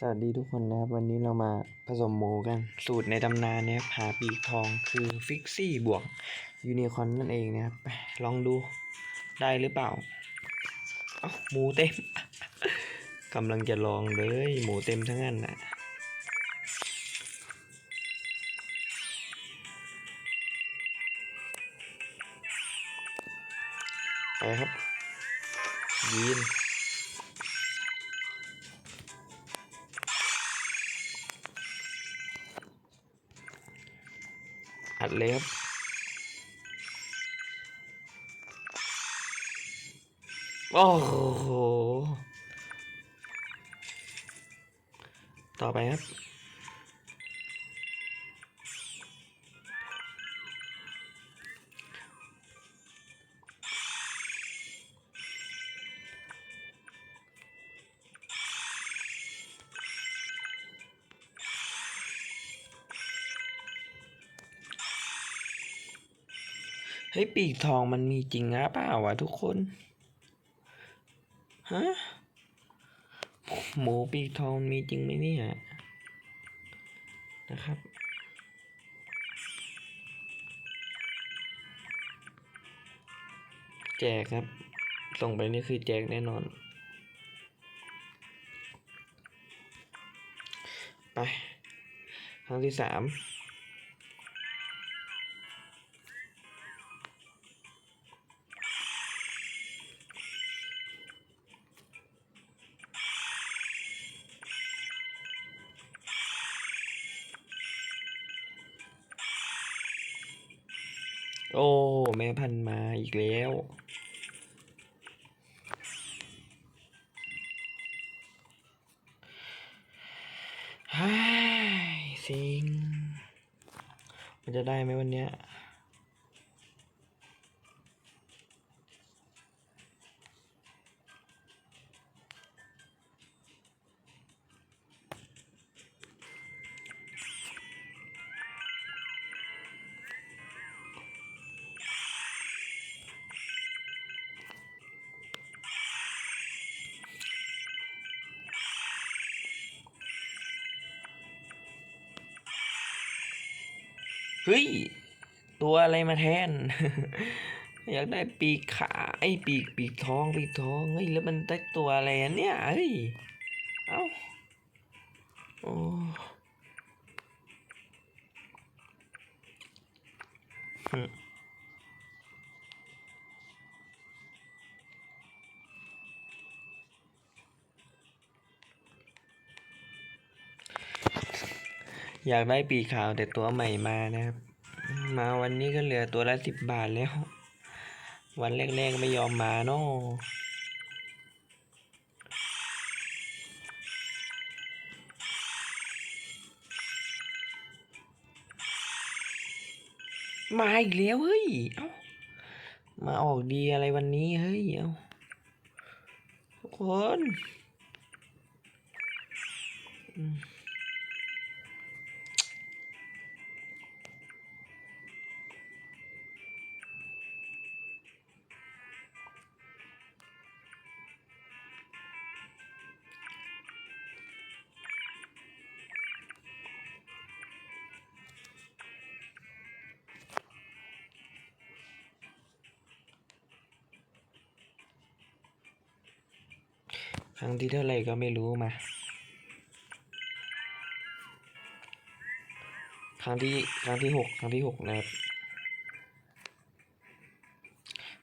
สวัสดีทุกคนนะครับวันนี้เรามาผสมหมูกันสูตรในตำนานนะครับหาปีกทองคือฟิกซี่บวกยูนิคอนนั่นเองนะครับลองดูได้หรือเปล่าเอ้าหมูเต็มกำลังจะลองเลยหมูเต็มทั้งนั้นนะไปครับยีน ดเลยครับโอ้โห ต่อไปครับ เฮ้ยปีกทองมันมีจริงนะเปล่าวะทุกคน ฮะ หมูปีกทองมีจริงไหมเนี่ย นะครับแจกครับ ส่งไปนี่คือแจกแน่นอน ไปครั้งที่สาม โอ้ แม่พันมาอีกแล้ว ฮ่ายสิง มันจะได้ไหมวันเนี้ย เฮ้ย ตัวอะไรมาแทน อยากได้ปีกขาไอ้ปีกปีกท้องปีกท้องเฮ้ยแล้วมันได้ตัวอะไรอันเนี่ยเฮ้ยเอ้าโอ้หึ อยากได้ปีขาวแต่ตัวใหม่มานะครับ มาวันนี้ก็เหลือตัวละสิบบาทแล้ว วันแรกๆไม่ยอมมาเนาะมาอีกแล้วเฮ้ย เอ้า มาออกดีอะไรวันนี้เฮ้ย เอ้าทุกคน ครั้งที่เท่าไหร่ก็ไม่รู้มา ครั้งที่ครั้งที่หกครั้งที่หกนะครับ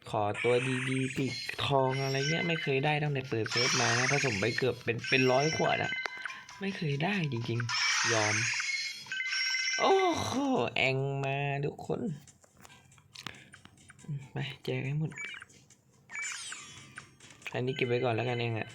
ขอตัวดีๆปีกทองอะไรเงี้ยไม่เคยได้ตั้งแต่เปิดเซิร์ฟมานะผสมไปเกือบเป็นเป็นร้อยขวดอะไม่เคยได้จริงๆ ยอม โอ้โหแองมาทุกคน ไปแจกให้หมดอันนี้เก็บไว้ก่อนแล้วกันเองอะ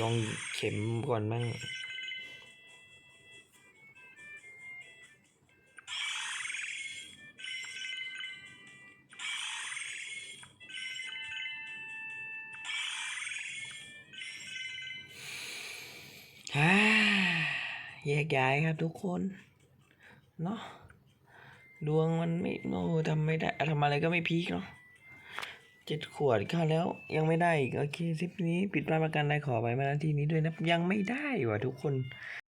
ลองเข็มก่อนบ้างแยกย้ายครับทุกคนเนาะดวงมันไม่โอ้ทำไม่ได้ทำอะไรก็ไม่พีกเนาะ เจ็ดขวดเข้าแล้วยังไม่ได้อีก โอเคทริปนี้ปิดปลานประกันได้ขอไปมาณที่นี้ด้วยนะ ยังไม่ได้ว่ะทุกคน